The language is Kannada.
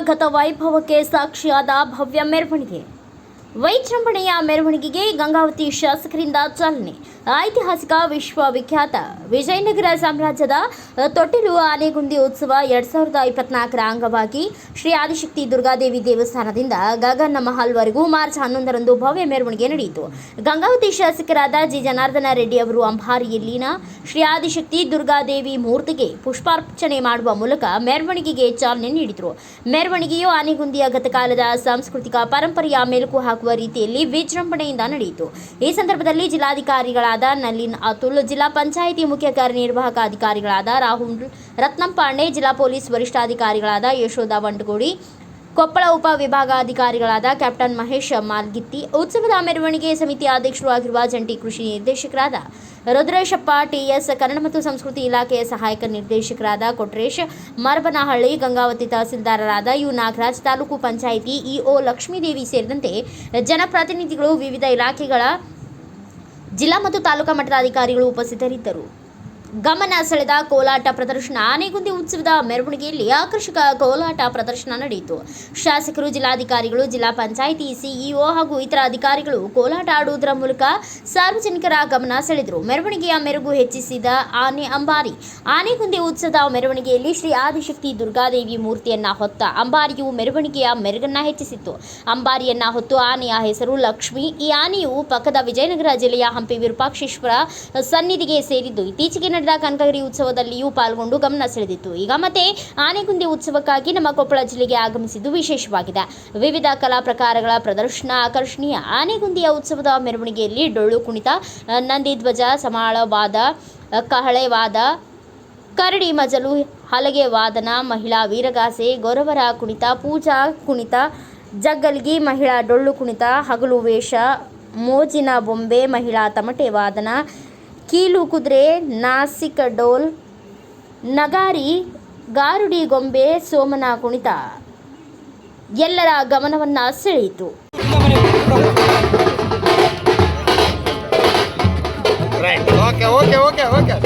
ಗತವೈಭವಕ್ಕೆ ಸಾಕ್ಷಿಯಾದ ಭವ್ಯ ಮೆರವಣಿಗೆ. ವೈಜೃಂಭಣೆಯ ಮೆರವಣಿಗೆಗೆ ಗಂಗಾವತಿ ಶಾಸಕರಿಂದ ಚಾಲನೆ. ಐತಿಹಾಸಿಕ ವಿಶ್ವವಿಖ್ಯಾತ ವಿಜಯನಗರ ಸಾಮ್ರಾಜ್ಯದ ತೊಟ್ಟಿಲು ಆನೆಗುಂದಿ ಉತ್ಸವ ಎರಡ್ ಸಾವಿರದ ಇಪ್ಪತ್ನಾಲ್ಕರ ಅಂಗವಾಗಿ ಶ್ರೀ ಆದಿಶಕ್ತಿ ದುರ್ಗಾದೇವಿ ದೇವಸ್ಥಾನದಿಂದ ಗಗನ ಮಹಲ್ವರೆಗೂ ಮಾರ್ಚ್ ಹನ್ನೊಂದರಂದು ಭವ್ಯ ಮೆರವಣಿಗೆ ನಡೆಯಿತು. ಗಂಗಾವತಿ ಶಾಸಕರಾದ ಜಿ ಜನಾರ್ದನ ರೆಡ್ಡಿ ಅವರು ಅಂಬಾರಿಯಲ್ಲಿನ ಶ್ರೀ ಆದಿಶಕ್ತಿ ದುರ್ಗಾದೇವಿ ಮೂರ್ತಿಗೆ ಪುಷ್ಪಾರ್ಚನೆ ಮಾಡುವ ಮೂಲಕ ಮೆರವಣಿಗೆಗೆ ಚಾಲನೆ ನೀಡಿದರು. ಮೆರವಣಿಗೆಯು ಆನೆಗುಂದಿಯ ಗತಕಾಲದ ಸಾಂಸ್ಕೃತಿಕ ಪರಂಪರೆಯ ಮೆಲುಕು ಹಾಕುವ ರೀತಿಯಲ್ಲಿ ವಿಜೃಂಭಣೆಯಿಂದ ನಡೆಯಿತು. ಈ ಸಂದರ್ಭದಲ್ಲಿ ಜಿಲ್ಲಾಧಿಕಾರಿಗಳಾದ ನಲಿನ್ ಅತುಲ್ ಜಿಲ್ಲಾ ಪಂಚಾಯಿತಿ ಮುಖ್ಯ ಕಾರ್ಯನಿರ್ವಾಹಕ ಅಧಿಕಾರಿಗಳಾದ ರಾಹುಲ್ ರತ್ನಂ ಪಾಂಡೆ ಜಿಲ್ಲಾ ಪೊಲೀಸ್ ವರಿಷ್ಠಾಧಿಕಾರಿಗಳಾದ ಯಶೋಧ ವಂಟಗೋಡಿ ಕೊಪ್ಪಳ ಉಪ ವಿಭಾಗಾಧಿಕಾರಿಗಳಾದ ಕ್ಯಾಪ್ಟನ್ ಮಹೇಶ್ ಮಾಲ್ಗಿತ್ತಿ, ಉತ್ಸವದ ಮೆರವಣಿಗೆ ಸಮಿತಿ ಅಧ್ಯಕ್ಷರು ಆಗಿರುವ ಜಂಟಿ ಕೃಷಿ ನಿರ್ದೇಶಕರಾದ ರುದ್ರೇಶಪ್ಪ, ಟಿಎಸ್ ಕನ್ನಡ ಮತ್ತು ಸಂಸ್ಕೃತಿ ಇಲಾಖೆಯ ಸಹಾಯಕ ನಿರ್ದೇಶಕರಾದ ಕೊಟ್ರೇಶ್, ಮರಬನಹಳ್ಳಿ ಗಂಗಾವತಿ ತಹಸೀಲ್ದಾರರಾದ ಯು ನಾಗರಾಜ್, ತಾಲೂಕು ಪಂಚಾಯಿತಿ ಇಒ ಲಕ್ಷ್ಮೀದೇವಿ ಸೇರಿದಂತೆ ಜನಪ್ರತಿನಿಧಿಗಳು ವಿವಿಧ ಇಲಾಖೆಗಳ ಜಿಲ್ಲಾ ಮತ್ತು ತಾಲೂಕಾ ಮಟ್ಟದ ಅಧಿಕಾರಿಗಳು ಉಪಸ್ಥಿತರಿದ್ದರು. ಗಮನ ಸೆಳೆದ ಕೋಲಾಟ ಪ್ರದರ್ಶನ. ಆನೆಗುಂದಿ ಉತ್ಸವದ ಮೆರವಣಿಗೆಯಲ್ಲಿ ಆಕರ್ಷಕ ಕೋಲಾಟ ಪ್ರದರ್ಶನ ನಡೆಯಿತು. ಶಾಸಕರು, ಜಿಲ್ಲಾಧಿಕಾರಿಗಳು, ಜಿಲ್ಲಾ ಪಂಚಾಯಿತಿ ಸಿಇಒ ಹಾಗೂ ಇತರ ಅಧಿಕಾರಿಗಳು ಕೋಲಾಟ ಆಡುವುದರ ಮೂಲಕ ಸಾರ್ವಜನಿಕರ ಗಮನ ಸೆಳೆದರು. ಮೆರವಣಿಗೆಯ ಮೆರುಗು ಹೆಚ್ಚಿಸಿದ ಆನೆ ಅಂಬಾರಿ. ಆನೆಗುಂದಿ ಉತ್ಸವದ ಮೆರವಣಿಗೆಯಲ್ಲಿ ಶ್ರೀ ಆದಿಶಕ್ತಿ ದುರ್ಗಾದೇವಿ ಮೂರ್ತಿಯನ್ನ ಹೊತ್ತ ಅಂಬಾರಿಯು ಮೆರವಣಿಗೆಯ ಮೆರುಗನ್ನ ಹೆಚ್ಚಿಸಿತ್ತು. ಅಂಬಾರಿಯನ್ನ ಹೊತ್ತು ಆನೆಯ ಹೆಸರು ಲಕ್ಷ್ಮಿ. ಈ ಆನೆಯು ಪಕ್ಕದ ವಿಜಯನಗರ ಜಿಲ್ಲೆಯ ಹಂಪಿ ವಿರೂಪಾಕ್ಷೇಶ್ವರ ಸನ್ನಿಧಿಗೆ ಸೇರಿದ್ದು. ಇತ್ತೀಚೆಗೆ ನಡೆದ ಕನಕಗಿರಿ ಉತ್ಸವದಲ್ಲಿಯೂ ಪಾಲ್ಗೊಂಡು ಗಮನ ಸೆಳೆದಿತ್ತು. ಈಗ ಮತ್ತೆ ಆನೆಗುಂದಿ ಉತ್ಸವಕ್ಕಾಗಿ ನಮ್ಮ ಕೊಪ್ಪಳ ಜಿಲ್ಲೆಗೆ ಆಗಮಿಸಿದ್ದು ವಿಶೇಷವಾಗಿದೆ. ವಿವಿಧ ಕಲಾ ಪ್ರಕಾರಗಳ ಪ್ರದರ್ಶನ, ಆಕರ್ಷಣೀಯ ಆನೆಗುಂದಿಯ ಉತ್ಸವದ ಮೆರವಣಿಗೆಯಲ್ಲಿ ಡೊಳ್ಳು ಕುಣಿತ ನಂದಿಧ್ವಜ ಸಮಾಳವಾದ ಕಹಳೆವಾದ ಕರಡಿ ಮಜಲು, ಹಲಗೆ ವಾದನ, ಮಹಿಳಾ ವೀರಗಾಸೆ, ಗೊರವರ ಕುಣಿತ, ಪೂಜಾ ಕುಣಿತ, ಜಗ್ಗಲ್ಗಿ ಮಹಿಳಾ ಡೊಳ್ಳು ಕುಣಿತ, ಹಗಲು ವೇಷ, ಮೋಜಿನ ಬೊಂಬೆ, ಮಹಿಳಾ ತಮಟೆ ವಾದನ ಕೀಲು ಕುದುರೆ ನಾಸಿಕ ಡೋಲ್, ನಗಾರಿ, ಗಾರುಡಿ ಗೊಂಬೆ ಸೋಮನ ಕುಣಿತ. ಎಲ್ಲರ ಗಮನವನ್ನು ಸೆಳೆಯಿತು. Okay okay okay okay